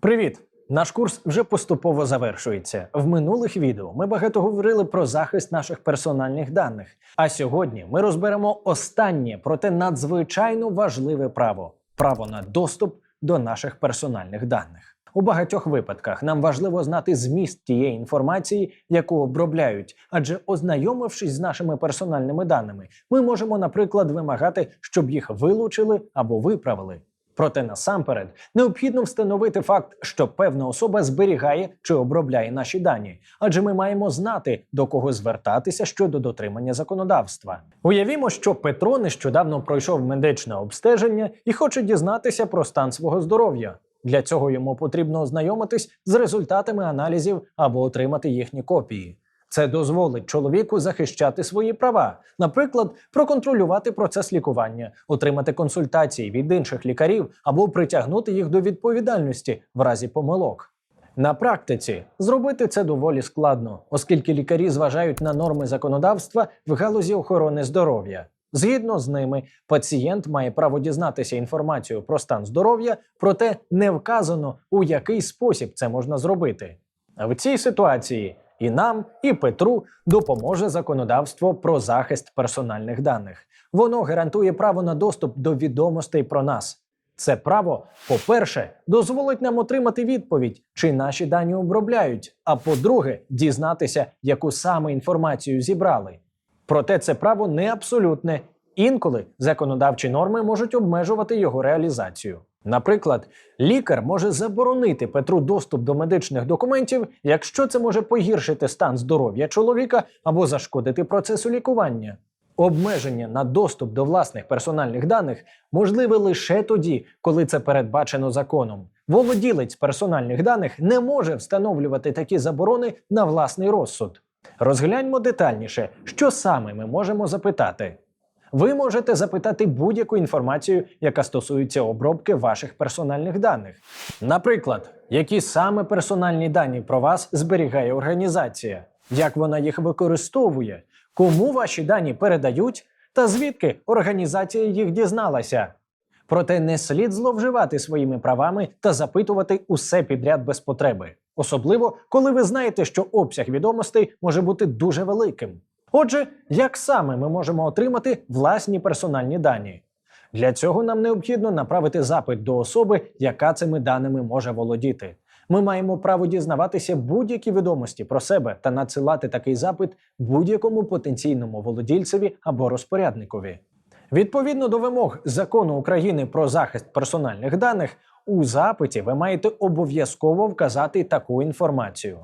Привіт! Наш курс вже поступово завершується. В минулих відео ми багато говорили про захист наших персональних даних. А сьогодні ми розберемо останнє, проте надзвичайно важливе право право на доступ до наших персональних даних. У багатьох випадках нам важливо знати зміст тієї інформації, яку обробляють, адже ознайомившись з нашими персональними даними, ми можемо, наприклад, вимагати, щоб їх вилучили або виправили. Проте насамперед необхідно встановити факт, що певна особа зберігає чи обробляє наші дані, адже ми маємо знати, до кого звертатися щодо дотримання законодавства. Уявімо, що Петро нещодавно пройшов медичне обстеження і хоче дізнатися про стан свого здоров'я. Для цього йому потрібно ознайомитись з результатами аналізів або отримати їхні копії. Це дозволить чоловіку захищати свої права, наприклад, проконтролювати процес лікування, отримати консультації від інших лікарів або притягнути їх до відповідальності в разі помилок. На практиці зробити це доволі складно, оскільки лікарі зважають на норми законодавства в галузі охорони здоров'я. Згідно з ними, пацієнт має право дізнатися інформацію про стан здоров'я, проте не вказано, у який спосіб це можна зробити. А в цій ситуації і нам, і Петру допоможе законодавство про захист персональних даних. Воно гарантує право на доступ до відомостей про нас. Це право, по-перше, дозволить нам отримати відповідь, чи наші дані обробляють. А по-друге, дізнатися, яку саме інформацію зібрали. Проте це право не абсолютне. Інколи законодавчі норми можуть обмежувати його реалізацію. Наприклад, лікар може заборонити Петру доступ до медичних документів, якщо це може погіршити стан здоров'я чоловіка або зашкодити процесу лікування. Обмеження на доступ до власних персональних даних можливе лише тоді, коли це передбачено законом. Володілець персональних даних не може встановлювати такі заборони на власний розсуд. Розгляньмо детальніше, що саме ми можемо запитати. Ви можете запитати будь-яку інформацію, яка стосується обробки ваших персональних даних. Наприклад, які саме персональні дані про вас зберігає організація, як вона їх використовує, кому ваші дані передають, та звідки організація їх дізналася. Проте не слід зловживати своїми правами та запитувати усе підряд без потреби, особливо коли ви знаєте, що обсяг відомостей може бути дуже великим. Отже, як саме ми можемо отримати власні персональні дані? Для цього нам необхідно направити запит до особи, яка цими даними може володіти. Ми маємо право дізнаватися будь-які відомості про себе та надсилати такий запит будь-якому потенційному володільцеві або розпорядникові. Відповідно до вимог закону України про захист персональних даних, у запиті ви маєте обов'язково вказати таку інформацію: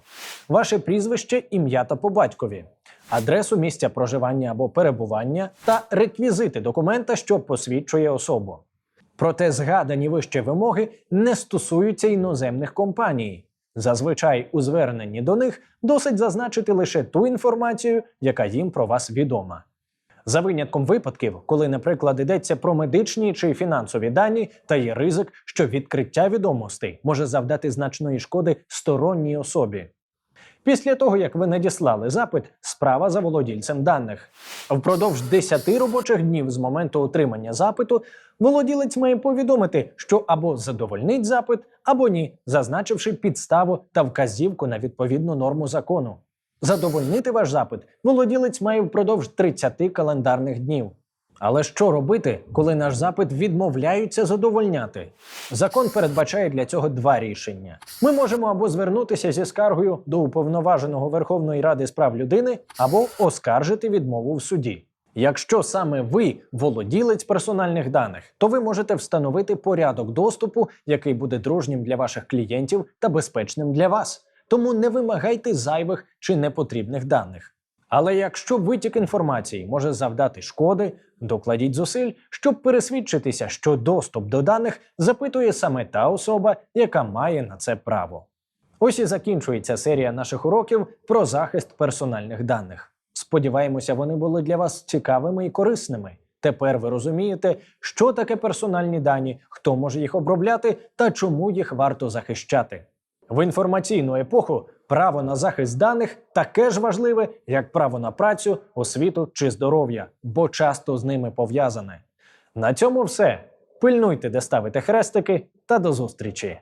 ваше прізвище, ім'я та по батькові, адресу місця проживання або перебування та реквізити документа, що посвідчує особу. Проте згадані вище вимоги не стосуються іноземних компаній. Зазвичай у зверненні до них досить зазначити лише ту інформацію, яка їм про вас відома. За винятком випадків, коли, наприклад, йдеться про медичні чи фінансові дані, та є ризик, що відкриття відомостей може завдати значної шкоди сторонній особі. Після того, як ви надіслали запит, справа за володільцем даних. Впродовж 10 робочих днів з моменту отримання запиту володілець має повідомити, що або задовольнить запит, або ні, зазначивши підставу та вказівку на відповідну норму закону. Задовольнити ваш запит володілець має впродовж 30 календарних днів. Але що робити, коли наш запит відмовляються задовольняти? Закон передбачає для цього два рішення: ми можемо або звернутися зі скаргою до уповноваженого Верховної Ради з прав людини, або оскаржити відмову в суді. Якщо саме ви володілець персональних даних, то ви можете встановити порядок доступу, який буде дружнім для ваших клієнтів та безпечним для вас. Тому не вимагайте зайвих чи непотрібних даних. Але якщо витік інформації може завдати шкоди, докладіть зусиль, щоб пересвідчитися, що доступ до даних запитує саме та особа, яка має на це право. Ось і закінчується серія наших уроків про захист персональних даних. Сподіваємося, вони були для вас цікавими і корисними. Тепер ви розумієте, що таке персональні дані, хто може їх обробляти та чому їх варто захищати. В інформаційну епоху право на захист даних таке ж важливе, як право на працю, освіту чи здоров'я, бо часто з ними пов'язане. На цьому все. Пильнуйте, де ставите хрестики, та до зустрічі!